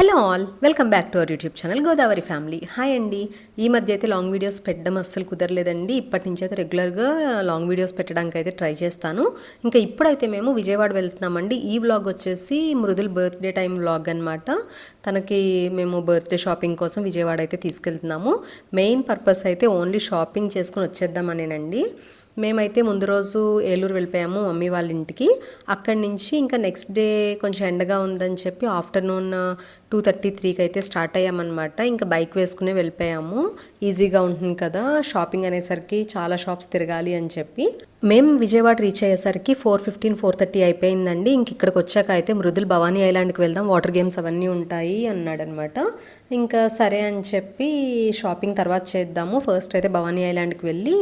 Hello all welcome back to our YouTube channel Godavari family. Hi అండి. ఈ మధ్య అయితే లాంగ్ వీడియోస్ పెట్టడం అస్సలు కుదరలేదండి. ఇప్పటి నుంచి అయితే రెగ్యులర్గా లాంగ్ వీడియోస్ పెట్టడానికి అయితే ట్రై చేస్తాను. ఇంకా ఇప్పుడైతే మేము విజయవాడ వెళ్తున్నామండి. ఈ వ్లాగ్ వచ్చేసి మృదుల్ బర్త్డే టైం వ్లాగ్ అనమాట తనకి మేము బర్త్డే షాపింగ్ కోసం విజయవాడ అయితే తీసుకెళ్తున్నాము. మెయిన్ పర్పస్ అయితే ఓన్లీ షాపింగ్ చేసుకుని వచ్చేద్దామనేనండి. మేమైతే ముందు రోజు ఏలూరు వెళ్ళిపోయాము మమ్మీ వాళ్ళ ఇంటికి. అక్కడి నుంచి ఇంకా నెక్స్ట్ డే కొంచెం ఎండగా ఉందని చెప్పి ఆఫ్టర్నూన్ టూ థర్టీ త్రీకి అయితే స్టార్ట్ అయ్యామన్నమాట. ఇంకా బైక్ వేసుకునే వెళ్ళిపోయాము. ఈజీగా ఉంటుంది కదా షాపింగ్ అనేసరికి చాలా షాప్స్ తిరగాలి అని చెప్పి. మేము విజయవాడ రీచ్ అయ్యేసరికి ఫోర్ ఫిఫ్టీన్ ఫోర్ థర్టీ అయిపోయిందండి. ఇంక ఇక్కడికి వచ్చాక అయితే మృదుల్ భవానీ ఐలాండ్కి వెళ్దాం వాటర్ గేమ్స్ అవన్నీ ఉంటాయి అన్నాడనమాట ఇంకా సరే అని చెప్పి షాపింగ్ తర్వాత చేద్దాము. ఫస్ట్ అయితే భవానీ ఐలాండ్కి వెళ్ళి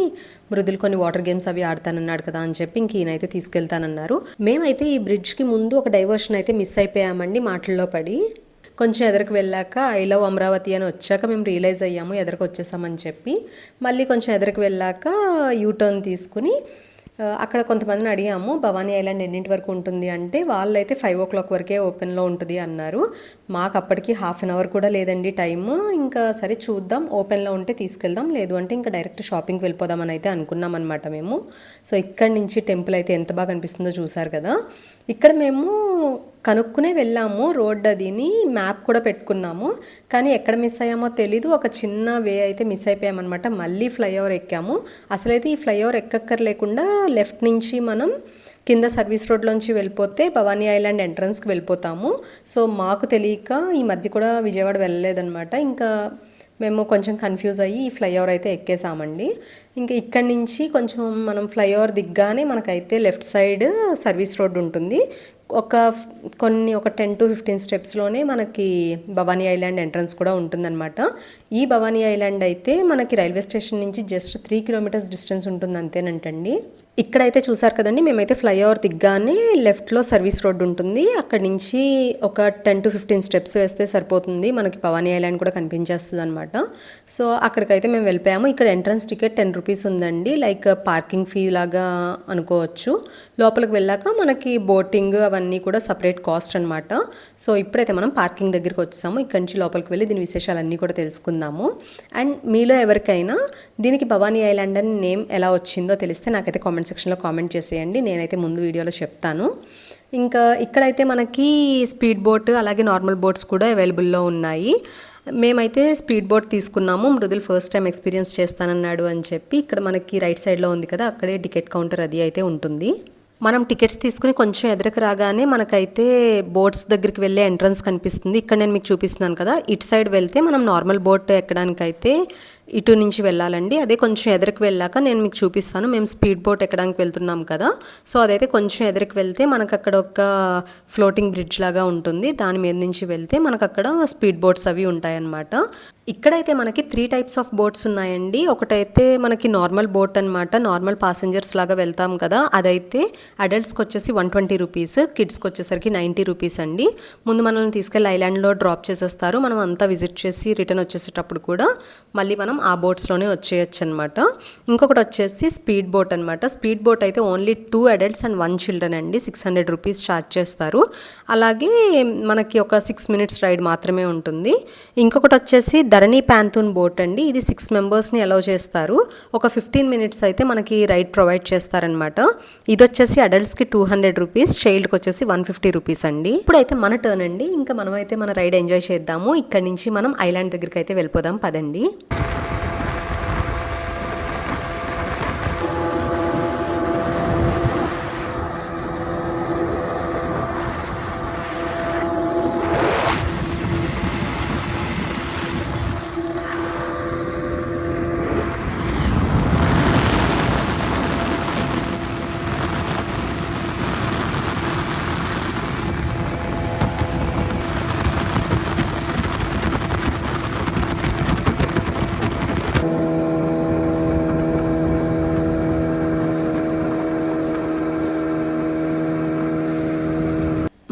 మృదుల్ కొన్ని వాటర్ గేమ్స్ అవి ఆడతానన్నాడు కదా అని చెప్పి ఇంక ఈయనైతే తీసుకెళ్తానన్నారు. మేమైతే ఈ బ్రిడ్జ్కి ముందు ఒక డైవర్షన్ అయితే మిస్ అయిపోయామండి మాటల్లో పడి. కొంచెం ఎదరికి వెళ్ళాక ఐ లవ్ అమరావతి అని వచ్చాక మేము రియలైజ్ అయ్యాము ఎదరికి వచ్చేసామని చెప్పి. మళ్ళీ కొంచెం ఎదరికి వెళ్ళాక యూటర్న్ తీసుకుని అక్కడ కొంతమందిని అడిగాము భవానీ ఐలాండ్ ఎన్నింటి వరకు ఉంటుంది అంటే వాళ్ళైతే ఫైవ్ ఓ క్లాక్ వరకే ఓపెన్లో ఉంటుంది అన్నారు. మాకు అప్పటికి హాఫ్ అన్ అవర్ కూడా లేదండి టైము ఇంకా సరే చూద్దాం ఓపెన్లో ఉంటే తీసుకెళ్దాం లేదు అంటే ఇంకా డైరెక్ట్ షాపింగ్కి వెళ్ళిపోదామని అయితే అనుకున్నాం అనమాట మేము. సో ఇక్కడి నుంచి టెంపుల్ అయితే ఎంత బాగా కనిపిస్తుందో చూసారు కదా. ఇక్కడ మేము కనుక్కునే వెళ్ళాము. రోడ్ అదిని మ్యాప్ కూడా పెట్టుకున్నాము. కానీ ఎక్కడ మిస్ అయ్యామో తెలీదు. ఒక చిన్న వే అయితే మిస్ అయిపోయామన్నమాట. మళ్ళీ ఫ్లైఓవర్ ఎక్కాము. అసలైతే ఈ ఫ్లైఓవర్ ఎక్కక్కర్ లేకుండా లెఫ్ట్ నుంచి మనం కింద సర్వీస్ రోడ్లోంచి వెళ్ళిపోతే భవానీ ఐలాండ్ ఎంట్రన్స్కి వెళ్ళిపోతాము. సో మాకు తెలియక ఈ మధ్య కూడా విజయవాడ వెళ్ళలేదన్నమాట. ఇంకా మేము కొంచెం కన్ఫ్యూజ్ అయ్యి ఈ ఫ్లైఓవర్ అయితే ఎక్కేసామండి. ఇంకా ఇక్కడి నుంచి కొంచెం మనం ఫ్లైఓవర్ దిగ్గానే మనకైతే లెఫ్ట్ సైడ్ సర్వీస్ రోడ్ ఉంటుంది. ఒక కొన్ని ఒక టెన్ టు ఫిఫ్టీన్ స్టెప్స్లోనే మనకి భవానీ ఐలాండ్ ఎంట్రన్స్ కూడా ఉంటుందన్నమాట. ఈ భవానీ ఐలాండ్ అయితే మనకి రైల్వే స్టేషన్ నుంచి జస్ట్ త్రీ కిలోమీటర్స్ డిస్టెన్స్ ఉంటుంది అంతేనంటండి ఇక్కడైతే చూసారు కదండి మేమైతే ఫ్లైఓవర్ దిగ్గానే లెఫ్ట్లో సర్వీస్ రోడ్ ఉంటుంది. అక్కడి నుంచి ఒక టెన్ టు ఫిఫ్టీన్ స్టెప్స్ వేస్తే సరిపోతుంది. మనకి పవానీ ఐలాండ్ కూడా కనిపించేస్తుంది అనమాట సో అక్కడికైతే మేము వెళ్ళిపోయాము. ఇక్కడ ఎంట్రన్స్ టికెట్ టెన్ రూపీస్ ఉందండి. లైక్ పార్కింగ్ ఫీ లాగా అనుకోవచ్చు. లోపలికి వెళ్ళాక మనకి బోటింగ్ అవన్నీ కూడా సపరేట్ కాస్ట్ అనమాట సో ఇప్పుడైతే మనం పార్కింగ్ దగ్గరికి వచ్చాము ఇక్కడి నుంచి లోపలికి వెళ్ళి దీని విశేషాలన్నీ కూడా తెలుసుకుందాము. అండ్ మీలో ఎవరికైనా దీనికి భవానీ ఐలాండ్ అని నేమ్ ఎలా వచ్చిందో తెలిస్తే నాకైతే కామెంట్ సెక్షన్లో కామెంట్ చేసేయండి. నేనైతే ముందు వీడియోలో చెప్తాను. ఇంకా ఇక్కడైతే మనకి స్పీడ్ బోట్ అలాగే నార్మల్ బోట్స్ కూడా అవైలబుల్లో ఉన్నాయి. మేమైతే స్పీడ్ బోట్ తీసుకున్నాము. మృదుల్ ఫస్ట్ టైం ఎక్స్పీరియన్స్ చేస్తానన్నాడు అని చెప్పి ఇక్కడ మనకి రైట్ సైడ్లో ఉంది కదా అక్కడే టికెట్ కౌంటర్ అది అయితే ఉంటుంది. మనం టికెట్స్ తీసుకుని కొంచెం ఎదురుకు రాగానే మనకైతే బోట్స్ దగ్గరికి వెళ్ళే ఎంట్రన్స్ కనిపిస్తుంది. ఇక్కడ నేను మీకు చూపిస్తున్నాను కదా ఇటు సైడ్ వెళ్తే మనం నార్మల్ బోట్ ఎక్కడానికైతే ఇటు నుంచి వెళ్ళాలండి. అదే కొంచెం ఎదురుకు వెళ్ళాక నేను మీకు చూపిస్తాను. మేము స్పీడ్ బోట్ ఎక్కడానికి వెళ్తున్నాం కదా. సో అదైతే కొంచెం ఎదురుకు వెళ్తే మనకు అక్కడ ఒక ఫ్లోటింగ్ బ్రిడ్జ్ లాగా ఉంటుంది. దాని మీద నుంచి వెళ్తే మనకు అక్కడ స్పీడ్ బోట్స్ అవి ఉంటాయన్నమాట. ఇక్కడైతే మనకి త్రీ టైప్స్ ఆఫ్ బోట్స్ ఉన్నాయండి. ఒకటైతే మనకి నార్మల్ బోట్ అనమాట నార్మల్ పాసెంజర్స్ లాగా వెళ్తాం కదా. అదైతే అడల్ట్స్కి వచ్చేసి వన్ ట్వంటీ రూపీస్ కిడ్స్కి వచ్చేసరికి నైంటీ రూపీస్ అండి. ముందు మనల్ని తీసుకెళ్ళి ఐలాండ్లో డ్రాప్ చేసేస్తారు. మనం అంతా విజిట్ చేసి రిటర్న్ వచ్చేసేటప్పుడు కూడా మళ్ళీ మనం ఆ బోట్స్లోనే వచ్చేయచ్చు అనమాట ఇంకొకటి వచ్చేసి స్పీడ్ బోట్ అనమాట. స్పీడ్ బోట్ అయితే only two adults and one children అండి. సిక్స్ హండ్రెడ్ రూపీస్ ఛార్జ్ చేస్తారు. అలాగే మనకి ఒక సిక్స్ మినిట్స్ రైడ్ మాత్రమే ఉంటుంది. ఇంకొకటి వచ్చేసి ధరణి ప్యాంతూన్ బోట్ అండి. ఇది సిక్స్ మెంబర్స్ని అలౌ చేస్తారు. ఒక ఫిఫ్టీన్ మినిట్స్ అయితే మనకి రైడ్ ప్రొవైడ్ చేస్తారనమాట. ఇది వచ్చేసి అడల్ట్స్కి టూ హండ్రెడ్ రూపీస్ చైల్డ్కి వచ్చేసి వన్ ఫిఫ్టీ రూపీస్ అండి. ఇప్పుడైతే మన టర్న్ అండి. ఇంకా మనమైతే మన రైడ్ ఎంజాయ్ చేద్దాము. ఇక్కడ నుంచి మనం ఐలాండ్ దగ్గరికి అయితే వెళ్ళిపోదాం. పదండి.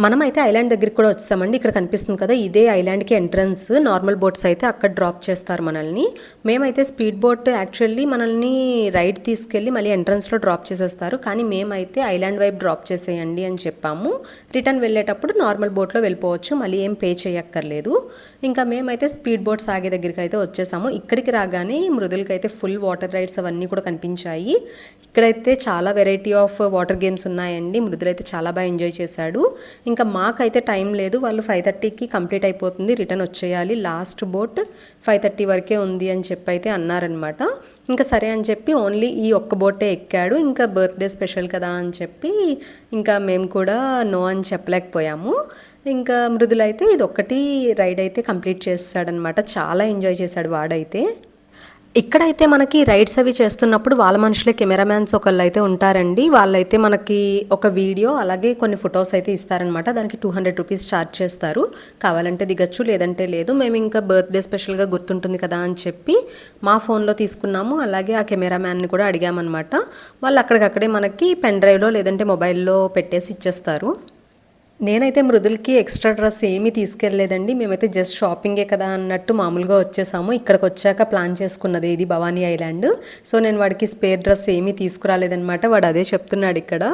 మనమైతే ఐలాండ్ దగ్గరికి కూడా వచ్చామండి ఇక్కడ కనిపిస్తుంది కదా ఇదే ఐలాండ్కి ఎంట్రన్స్. నార్మల్ బోట్స్ అయితే అక్కడ డ్రాప్ చేస్తారు మనల్ని. మేమైతే స్పీడ్ బోట్ యాక్చువల్లీ మనల్ని రైడ్ తీసుకెళ్ళి మళ్ళీ ఎంట్రన్స్లో డ్రాప్ చేసేస్తారు. కానీ మేమైతే ఐలాండ్ వైపు డ్రాప్ చేసేయండి అని చెప్పాము. రిటర్న్ వెళ్ళేటప్పుడు నార్మల్ బోట్లో వెళ్ళిపోవచ్చు. మళ్ళీ ఏం పే చేయక్కర్లేదు. ఇంకా మేమైతే స్పీడ్ బోట్స్ ఆగే దగ్గరికి అయితే వచ్చేసాము. ఇక్కడికి రాగానే మృదులకి అయితే ఫుల్ వాటర్ రైడ్స్ అవన్నీ కూడా కనిపించాయి. ఇక్కడైతే చాలా వెరైటీ ఆఫ్ వాటర్ గేమ్స్ ఉన్నాయండి. మృదులైతే చాలా బాగా ఎంజాయ్ చేశాడు. ఇంకా మాకైతే టైం లేదు. వాళ్ళు ఫైవ్ థర్టీకి కంప్లీట్ అయిపోతుంది. రిటర్న్ వచ్చేయాలి. లాస్ట్ బోట్ ఫైవ్ థర్టీ వరకే ఉంది అని చెప్పి అయితే అన్నారనమాట ఇంకా సరే అని చెప్పి ఓన్లీ ఈ ఒక్క బోటే ఎక్కాడు. ఇంకా బర్త్డే స్పెషల్ కదా అని చెప్పి ఇంకా మేము కూడా నో అని చెప్పలేకపోయాము. ఇంకా మృదులైతే ఇది ఒక్కటి రైడ్ అయితే కంప్లీట్ చేస్తాడనమాట చాలా ఎంజాయ్ చేశాడు వాడైతే. ఇక్కడైతే మనకి రైడ్స్ అవి చేస్తున్నప్పుడు వాళ్ళ మనుషులే కెమెరామ్యాన్స్ ఒకళ్ళు అయితే ఉంటారండి. వాళ్ళైతే మనకి ఒక వీడియో అలాగే కొన్ని ఫొటోస్ అయితే ఇస్తారనమాట దానికి టూ హండ్రెడ్ రూపీస్ ఛార్జ్ చేస్తారు. కావాలంటే దిగచ్చు లేదంటే లేదు. మేము ఇంకా బర్త్డే స్పెషల్గా గుర్తుంటుంది కదా అని చెప్పి మా ఫోన్లో తీసుకున్నాము. అలాగే ఆ కెమెరామ్యాన్ని కూడా అడిగామన్నమాట. వాళ్ళు అక్కడికక్కడే మనకి పెన్ డ్రైవ్లో లేదంటే మొబైల్లో పెట్టేసి ఇచ్చేస్తారు. నేనైతే మృదులకి ఎక్స్ట్రా డ్రెస్ ఏమీ తీసుకెళ్ళలేదండి. మేమైతే జస్ట్ షాపింగే కదా అన్నట్టు మామూలుగా వచ్చేసాము. ఇక్కడికి వచ్చాక ప్లాన్ చేసుకున్నది ఇది భవానీ ఐలాండ్. సో నేను వాడికి స్పేర్ డ్రెస్ ఏమీ తీసుకురాలేదనమాట వాడు అదే చెప్తున్నాడు ఇక్కడ.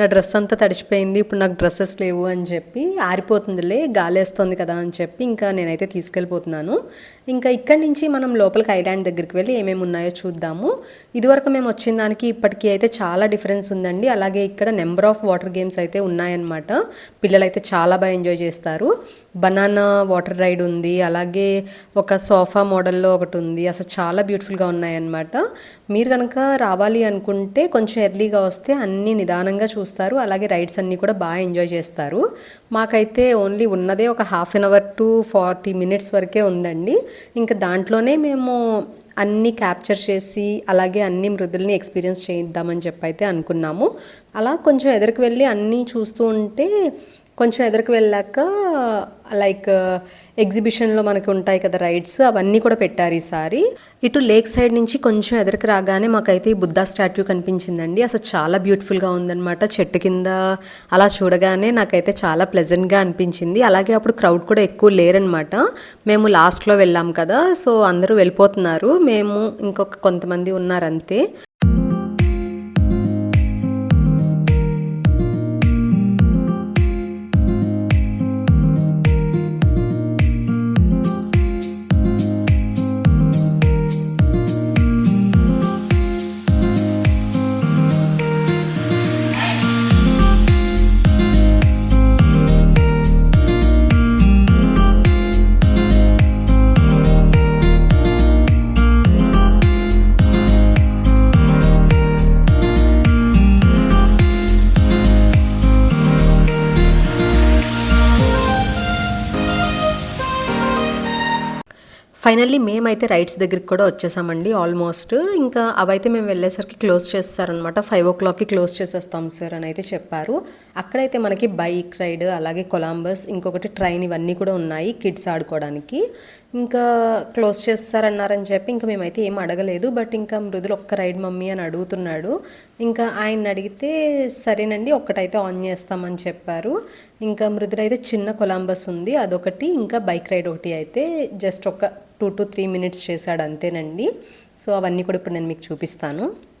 నా డ్రెస్ అంతా తడిచిపోయింది. ఇప్పుడు నాకు డ్రెస్సెస్ లేవు అని చెప్పి ఆరిపోతుందిలే గాలేస్తుంది కదా అని చెప్పి ఇంకా నేనైతే తీసుకెళ్ళిపోతున్నాను. ఇంకా ఇక్కడి నుంచి మనం లోపలికి ఐలాండ్ దగ్గరికి వెళ్ళి ఏమేమి ఉన్నాయో చూద్దాము. ఇదివరకు మేము వచ్చిన దానికి ఇప్పటికీ అయితే చాలా డిఫరెన్స్ ఉందండి. అలాగే ఇక్కడ నెంబర్ ఆఫ్ వాటర్ గేమ్స్ అయితే ఉన్నాయన్నమాట. పిల్లలు అయితే చాలా బాగా ఎంజాయ్ చేస్తారు. బనానా వాటర్ రైడ్ ఉంది అలాగే ఒక సోఫా మోడల్లో ఒకటి ఉంది. అసలు చాలా బ్యూటిఫుల్గా ఉన్నాయన్నమాట. మీరు కనుక రావాలి అనుకుంటే కొంచెం ఎర్లీగా వస్తే అన్నీ నిదానంగా చూస్తారు అలాగే రైడ్స్ అన్నీ కూడా బాగా ఎంజాయ్ చేస్తారు. మాకైతే ఓన్లీ ఉన్నదే ఒక half an hour to forty minutes వరకే ఉందండి. ఇంకా దాంట్లోనే మేము అన్నీ క్యాప్చర్ చేసి అలాగే అన్ని మృదుల్ని ఎక్స్పీరియన్స్ చేయిద్దామని చెప్పి అయితే అనుకున్నాము. అలా కొంచెం ఎదురుకు వెళ్ళి అన్నీ చూస్తూ ఉంటే కొంచెం ఎదురుకు వెళ్ళాక లైక్ ఎగ్జిబిషన్లో మనకి ఉంటాయి కదా రైడ్స్ అవన్నీ కూడా పెట్టారు ఈసారి. ఇటు లేక్ సైడ్ నుంచి కొంచెం ఎదురుకు రాగానే మాకైతే ఈ బుద్ధా స్టాట్యూ కనిపించిందండి. అసలు చాలా బ్యూటిఫుల్గా ఉందన్నమాట. చెట్టు కింద అలా చూడగానే నాకైతే చాలా ప్లెజెంట్గా అనిపించింది. అలాగే అప్పుడు క్రౌడ్ కూడా ఎక్కువ లేరనమాట మేము లాస్ట్లో వెళ్ళాం కదా సో అందరూ వెళ్ళిపోతున్నారు. మేము ఇంకొక కొంతమంది ఉన్నారు ఫైనల్లీ మేమైతే రైడ్స్ దగ్గరికి కూడా వచ్చేసామండి ఆల్మోస్ట్. ఇంకా అవైతే మేము వెళ్ళేసరికి క్లోజ్ చేస్తారనమాట ఫైవ్ ఓ క్లాక్కి క్లోజ్ చేసేస్తాం సార్ అని అయితే చెప్పారు. అక్కడైతే మనకి బైక్ రైడ్ అలాగే కొలంబస్ ఇంకొకటి ట్రైన్ ఇవన్నీ కూడా ఉన్నాయి కిడ్స్ ఆడుకోవడానికి. ఇంకా క్లోజ్ చేస్తారన్నారని చెప్పి ఇంకా మేమైతే ఏం అడగలేదు. బట్ ఇంకా మృదులు ఒక్క రైడ్ మమ్మీ అని అడుగుతున్నాడు. ఇంకా ఆయన అడిగితే సరేనండి ఒక్కటైతే ఆన్ చేస్తామని చెప్పారు. ఇంకా మృదులైతే చిన్న కొలంబస్ ఉంది అదొకటి. ఇంకా బైక్ రైడ్ ఒకటి అయితే జస్ట్ ఒక టూ టు త్రీ మినిట్స్ చేశాడు అంతేనండి. సో అవన్నీ కూడా ఇప్పుడు నేను మీకు చూపిస్తాను.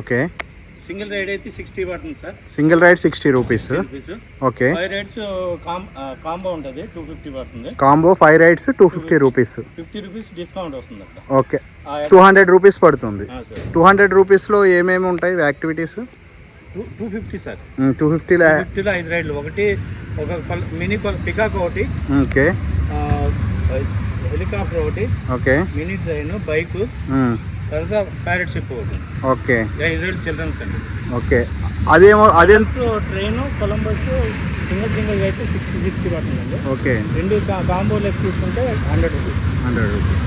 ఓకే. సింగిల్ రైడ్ అయితే సిక్స్టీ పడుతుంది sir. Single ride sixty rupees. Okay. Five rides combo ఉంటుంది టూ ఫిఫ్టీ పడుతుంది. Combo five rides two fifty rupees. Fifty rupees discount వస్తుంది ఓకే. టూ హండ్రెడ్ రూపీస్ పడుతుంది. టూ హండ్రెడ్ రూపీస్లో ఏమేమి ఉంటాయి activities? Two fifty sir. Two ఫిఫ్టీలో ఫిఫ్టీలో ఐదు రైడ్లు. ఒకటి ఒక మినీ పికాక్ ఒకటి ఓకే. హెలికాప్టర్ ఒకటి ఓకే. Mini train bike. తర్వాత ప్యారెట్ షిప్ ఒకటి. ఓకే. రేట్లు చిల్డ్రన్స్ అండి. ఓకే. అదేమో అదే ట్రైన్ కొలంబస్ సింగల్ సింగిల్ అయితే సిక్స్టీ సిక్స్టీ పడుతుందండి. ఓకే. రెండు కాంబో లెక్క తీసుకుంటే hundred rupees hundred rupees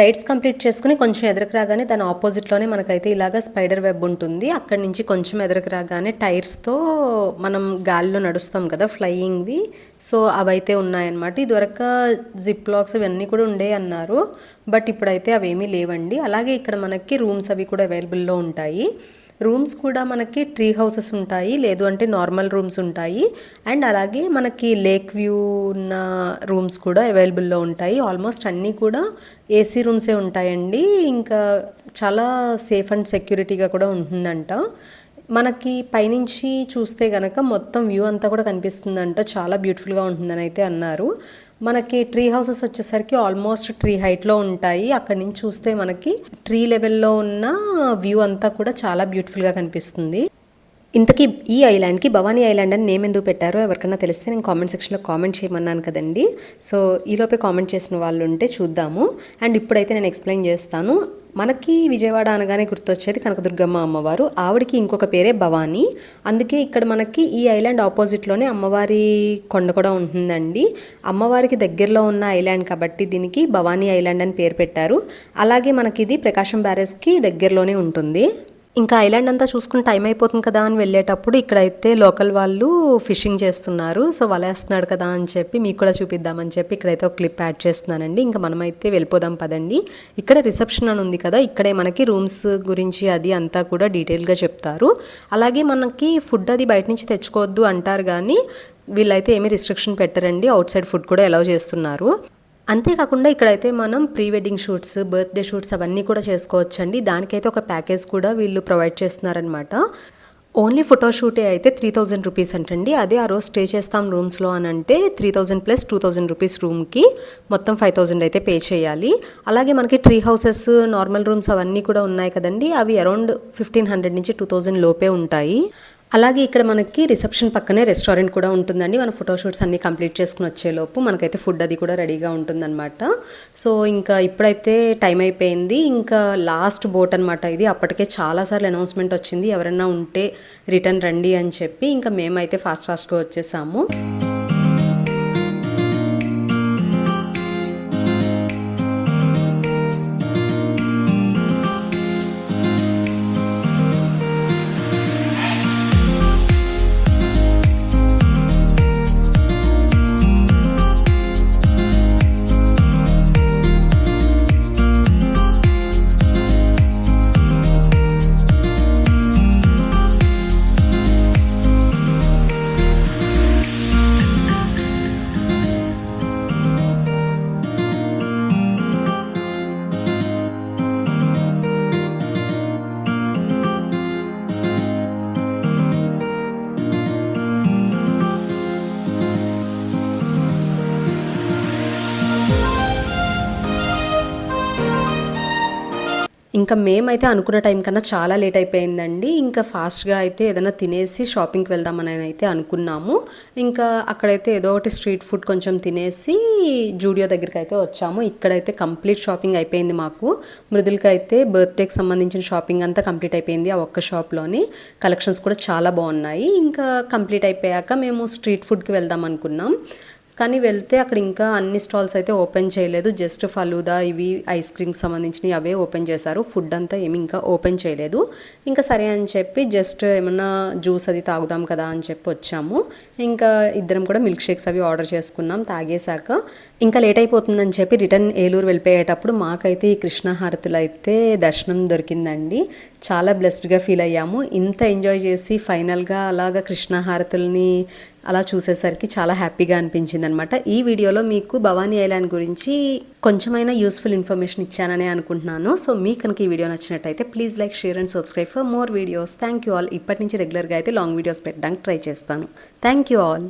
rides complete చేసుకుని కొంచెం ఎదురుకు రాగానే దాని ఆపోజిట్లోనే మనకైతే ఇలాగ స్పైడర్ వెబ్ ఉంటుంది. అక్కడి నుంచి కొంచెం ఎదురుకు రాగానే టైర్స్తో మనం గాలిలో నడుస్తాం కదా ఫ్లయింగ్వి సో అవైతే ఉన్నాయన్నమాట. ఇదివరకు జిప్ లాక్స్ ఇవన్నీ కూడా ఉండే అన్నారు. బట్ ఇప్పుడైతే అవేమీ లేవండి. అలాగే ఇక్కడ మనకి రూమ్స్ అవి కూడా అవైలబుల్లో ఉంటాయి. రూమ్స్ కూడా మనకి ట్రీ హౌసెస్ ఉంటాయి లేదు అంటే నార్మల్ రూమ్స్ ఉంటాయి. అండ్ అలాగే మనకి లేక్ వ్యూ ఉన్న రూమ్స్ కూడా అవైలబుల్లో ఉంటాయి. ఆల్మోస్ట్ అన్నీ కూడా ఏసీ రూమ్సే ఉంటాయండి. ఇంకా చాలా సేఫ్ అండ్ సెక్యూరిటీగా కూడా ఉంటుందంట. మనకి పైనుంచి చూస్తే గనక మొత్తం వ్యూ అంతా కూడా కనిపిస్తుందంట. చాలా బ్యూటిఫుల్గా ఉంటుందని అయితే అన్నారు. మనకి ట్రీ హౌసెస్ వచ్చేసరికి ఆల్మోస్ట్ ట్రీ హైట్లో ఉంటాయి. అక్కడి నుంచి చూస్తే మనకి ట్రీ లెవెల్లో ఉన్న వ్యూ అంతా కూడా చాలా బ్యూటిఫుల్గా కనిపిస్తుంది. ఇంతకీ ఈ ఐలాండ్కి భవానీ ఐలాండ్ అని నేమ్ ఎందుకు పెట్టారో ఎవరికైనా తెలిస్తే నేను కామెంట్ సెక్షన్లో కామెంట్ చేయమన్నాను కదండి. సో ఈలోపే కామెంట్ చేసిన వాళ్ళు ఉంటే చూద్దాము. అండ్ ఇప్పుడైతే నేను ఎక్స్ప్లెయిన్ చేస్తాను. మనకి విజయవాడ అనగానే గుర్తొచ్చేది కనకదుర్గమ్మ అమ్మవారు. ఆవిడకి ఇంకొక పేరే భవానీ. అందుకే ఇక్కడ మనకి ఈ ఐలాండ్ ఆపోజిట్లోనే అమ్మవారి కొండ కూడా ఉంటుందండి. అమ్మవారికి దగ్గరలో ఉన్న ఐలాండ్ కాబట్టి దీనికి భవానీ ఐలాండ్ అని పేరు పెట్టారు. అలాగే మనకి ఇది ప్రకాశం బ్యారేజ్కి దగ్గరలోనే ఉంటుంది. ఇంకా ఐలాండ్ అంతా చూసుకుని టైం అయిపోతుంది కదా అని వెళ్ళేటప్పుడు ఇక్కడైతే లోకల్ వాళ్ళు ఫిషింగ్ చేస్తున్నారు. సో వలేస్తున్నాడు కదా అని చెప్పి మీకు కూడా చూపిద్దామని చెప్పి ఇక్కడైతే ఒక క్లిప్ యాడ్ చేస్తున్నానండి. ఇంకా మనమైతే వెళ్ళిపోదాం పదండి. ఇక్కడ రిసెప్షన్ అని ఉంది కదా ఇక్కడే మనకి రూమ్స్ గురించి అది అంతా కూడా డీటెయిల్గా చెప్తారు. అలాగే మనకి ఫుడ్ అది బయట నుంచి తెచ్చుకోవద్దు అంటారు కానీ వీళ్ళైతే ఏమీ రిస్ట్రిక్షన్ పెట్టరండి. అవుట్ సైడ్ ఫుడ్ కూడా అలౌ చేస్తున్నారు. అంతేకాకుండా ఇక్కడైతే మనం pre wedding shoots birthday shoots అవన్నీ కూడా చేసుకోవచ్చండి. దానికైతే ఒక ప్యాకేజ్ కూడా వీళ్ళు ప్రొవైడ్ చేస్తున్నారనమాట ఓన్లీ ఫోటోషూటే అయితే త్రీ థౌజండ్ రూపీస్ అంటండి. అదే ఆ రోజు స్టే చేస్తాం రూమ్స్లో అని అంటే three thousand plus two thousand rupees రూమ్కి మొత్తం ఫైవ్ థౌజండ్ అయితే పే చేయాలి. అలాగే మనకి ట్రీ హౌసెస్ నార్మల్ రూమ్స్ అవన్నీ కూడా ఉన్నాయి కదండి. అవి అరౌండ్ ఫిఫ్టీన్ హండ్రెడ్ నుంచి టూ థౌజండ్ లోపే ఉంటాయి. అలాగే ఇక్కడ మనకి రిసెప్షన్ పక్కనే రెస్టారెంట్ కూడా ఉంటుందండి. మన ఫోటోషూట్స్ అన్ని కంప్లీట్ చేసుకుని వచ్చేలోపు మనకైతే ఫుడ్ అది కూడా రెడీగా ఉంటుందన్నమాట. సో ఇంకా ఇప్పుడైతే టైం అయిపోయింది. ఇంకా లాస్ట్ బోట్ అనమాట ఇది. అప్పటికే చాలాసార్లు అనౌన్స్మెంట్ వచ్చింది. ఎవరైనా ఉంటే రిటర్న్ రండి అని చెప్పి ఇంకా మేమైతే ఫాస్ట్ ఫాస్ట్గా వచ్చేసాము. ఇంకా మేమైతే అనుకున్న టైం కన్నా చాలా లేట్ అయిపోయిందండి. ఇంకా ఫాస్ట్గా అయితే ఏదైనా తినేసి షాపింగ్కి వెళ్దామని అయితే అనుకున్నాము. ఇంకా అక్కడైతే ఏదో ఒకటి స్ట్రీట్ ఫుడ్ కొంచెం తినేసి జూడియో దగ్గరికి అయితే వచ్చాము. ఇక్కడైతే కంప్లీట్ షాపింగ్ అయిపోయింది మాకు. మృదులకి అయితే బర్త్డేకి సంబంధించిన షాపింగ్ అంతా కంప్లీట్ అయిపోయింది ఆ ఒక్క షాప్లోని కలెక్షన్స్ కూడా చాలా బాగున్నాయి. ఇంకా కంప్లీట్ అయిపోయాక మేము స్ట్రీట్ ఫుడ్కి వెళ్దాం అనుకున్నాం. కానీ వెళ్తే అక్కడ ఇంకా అన్ని స్టాల్స్ అయితే ఓపెన్ చేయలేదు. జస్ట్ ఫలూదా ఇవి ఐస్ క్రీమ్ సంబంధించినవి అవే ఓపెన్ చేశారు. ఫుడ్ అంతా ఏమి ఇంకా ఓపెన్ చేయలేదు. ఇంకా సరే అని చెప్పి జస్ట్ ఏమన్నా జ్యూస్ అది తాగుదాం కదా అని చెప్పి వచ్చాము. ఇంకా ఇద్దరం కూడా మిల్క్ షేక్స్ అవి ఆర్డర్ చేసుకున్నాం తాగేశాక. ఇంకా లేట్ అయిపోతుందని చెప్పి రిటర్న్ ఏలూరు వెళ్ళిపోయేటప్పుడు మాకైతే ఈ కృష్ణహారతులు అయితే దర్శనం దొరికిందండి. చాలా బ్లెస్డ్గా ఫీల్ అయ్యాము. ఇంత ఎంజాయ్ చేసి ఫైనల్గా అలాగా కృష్ణహారతుల్ని అలా చూసేసరికి చాలా హ్యాపీగా అనిపించింది అనమాట ఈ వీడియోలో మీకు భవానీ ఐలాండ్ గురించి కొంచెమైనా యూస్ఫుల్ ఇన్ఫర్మేషన్ ఇచ్చానని అనుకుంటున్నాను. సో మీకు కనుక ఈ వీడియో నచ్చినట్టయితే please like share and subscribe for more videos. Thank you all. ఇప్పటి నుంచి రెగ్యులర్గా అయితే లాంగ్ వీడియోస్ పెట్టడానికి ట్రై చేస్తాను. Thank you all.